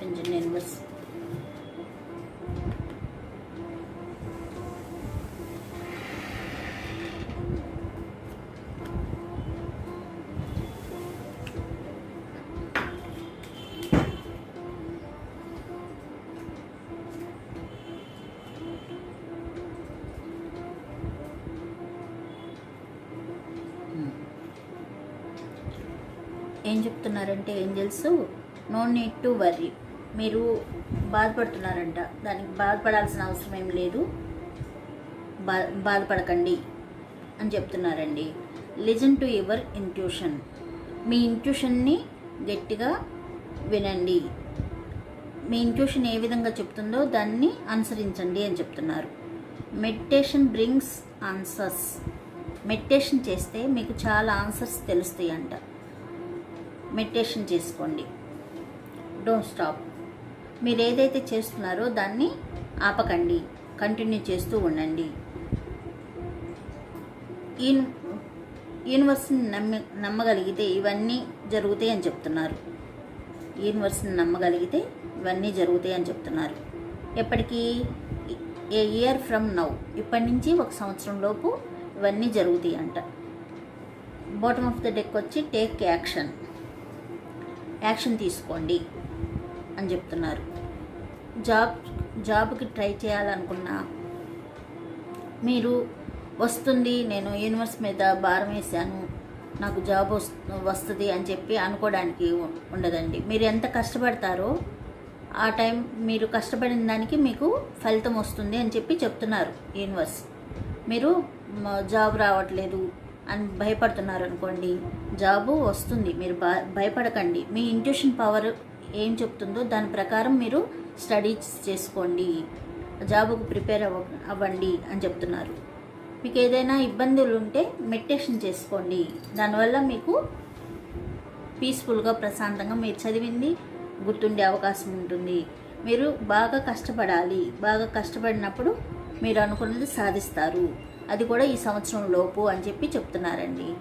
చూపించండి యూనివర్స్ ఏం చెప్తున్నారంటే angels no need to worry మీరు బాధపడుతున్నారంట. దానికి బాధపడాల్సిన అవసరం ఏం లేదు. బా బాధపడకండి అని చెప్తున్నారండి. Listen to your intuition. మీ ఇంట్యూషన్ని గట్టిగా వినండి. మీ ఇంట్యూషన్ ఏ విధంగా చెప్తుందో దాన్ని అనుసరించండి అని చెప్తున్నారు. Meditation brings answers. మెడిటేషన్ చేస్తే మీకు చాలా ఆన్సర్స్ తెలుస్తాయి అంట మెడిటేషన్ చేసుకోండి. Don't stop. మీరు ఏదైతే చేస్తున్నారో దాన్ని ఆపకండి. కంటిన్యూ చేస్తూ ఉండండి. ఈ యూనివర్స్ని నమ్మి నమ్మగలిగితే ఇవన్నీ జరుగుతాయి అని చెప్తున్నారు. యూనివర్స్ని నమ్మగలిగితే ఇవన్నీ జరుగుతాయి అని చెప్తున్నారు. ఎప్పటికీ ఏ ఇయర్ ఫ్రమ్ నౌ ఇప్పటి నుంచి ఒక సంవత్సరం లోపు ఇవన్నీ జరుగుతాయి అంట. బాటమ్ ఆఫ్ ద డెక్ వచ్చి టేక్ యాక్షన్. యాక్షన్ తీసుకోండి. అని చెప్తున్నారు. జాబ్ జాబ్కి ట్రై చేయాలనుకున్నా మీరు వస్తుంది నేను యూనివర్స్ మీద భారం వేసాను నాకు జాబ్ వస్తుంది అని చెప్పి అనుకోవడానికి ఉండదండి. మీరు ఎంత కష్టపడతారో ఆ టైం మీరు కష్టపడిన దానికి మీకు ఫలితం వస్తుంది అని చెప్పి చెప్తున్నారు యూనివర్స్. మీరు జాబ్ రావట్లేదు అని భయపడుతున్నారు అనుకోండి జాబు వస్తుంది. మీరు భయపడకండి. మీ ఇంట్యూషన్ పవర్ ఏం చెప్తుందో దాని ప్రకారం మీరు స్టడీస్ చేసుకోండి. జాబుకు ప్రిపేర్ అవ్వ అవ్వండి అని చెప్తున్నారు. మీకు ఏదైనా ఇబ్బందులు ఉంటే మెడిటేషన్ చేసుకోండి. దానివల్ల మీకు పీస్ఫుల్గా ప్రశాంతంగా మీరు చదివింది గుర్తుండే అవకాశం ఉంటుంది. మీరు బాగా కష్టపడాలి. బాగా కష్టపడినప్పుడు మీరు అనుకున్నది సాధిస్తారు. అది కూడా ఈ సంవత్సరం లోపు అని చెప్పి చెప్తున్నారండి.